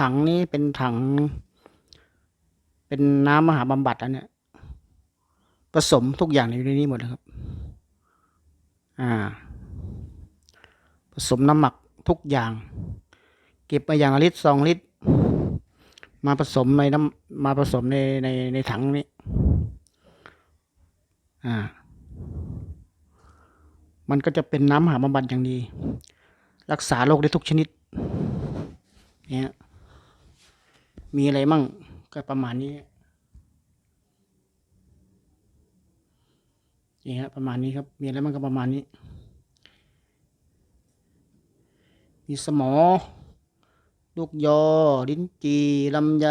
ถังนี้เป็นถัง เป็นน้ำมหาบำบัดอันเนี้ยผสมทุกอย่างอยู่ในนี้หมดเลยครับ อ่า ผสมน้ำหมักทุกอย่าง เก็บมาอย่างลิตรสองลิตร มาผสมในน้ำมาผสมในในในถังนี้ อ่า มันก็จะเป็นน้ำมหาบำบัดอย่างดี รักษาโรคได้ทุกชนิด เนี่ย มีอะไรมั่งก็ประมาณนี้นี่ฮะประมาณนี้ครับ มีอะไรมั่งก็ประมาณนี้ มีสมอ ลูกยอ ลิ้นจีลำไย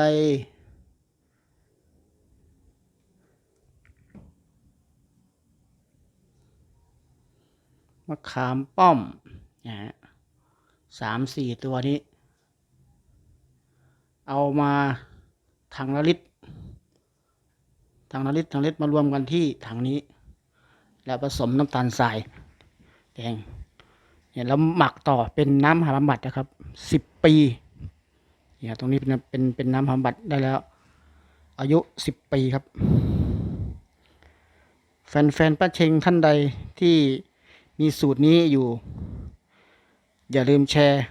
มะขามป้อมนะฮะสามสี่ตัวนี้ เอามาถังละลิตรถังละลิตรถังละลิตรมารวมกันที่ถังนี้ แล้วผสมน้ำตาลทรายแดงเนี่ยแล้วหมักต่อเป็นน้ำหาบำบัดนะครับสิบปีเนี่ยตรงนี้เป็นเป็นเป็นน้ำหาบำบัดได้แล้ว อายุสิบปีครับ แฟนๆป้าเชงท่านใดที่มีสูตรนี้อยู่ อย่าลืมแชร์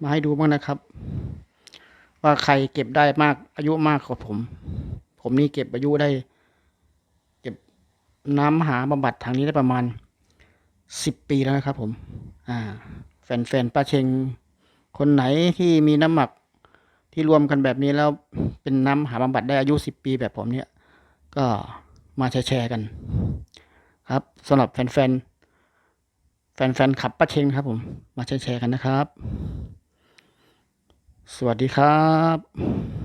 มาให้ดูบ้างนะครับ ว่าใครเก็บได้มากอายุมากกว่าผม ผมนี่เก็บอายุได้ เก็บน้ำหาบำบัดทางนี้ได้ประมาณสิบปีแล้วนะครับ ผม อ่า แฟนๆป้าเชงคนไหนที่มีน้ำหมักที่รวมกันแบบนี้แล้วเป็นน้ำหาบำบัดได้อายุสิบปีแบบผมเนี่ย ก็มาแชร์กัน ครับสำหรับแฟนๆแฟนๆขับป้าเชงครับ ผม มาแชร์กันนะครับ สวัสดีครับ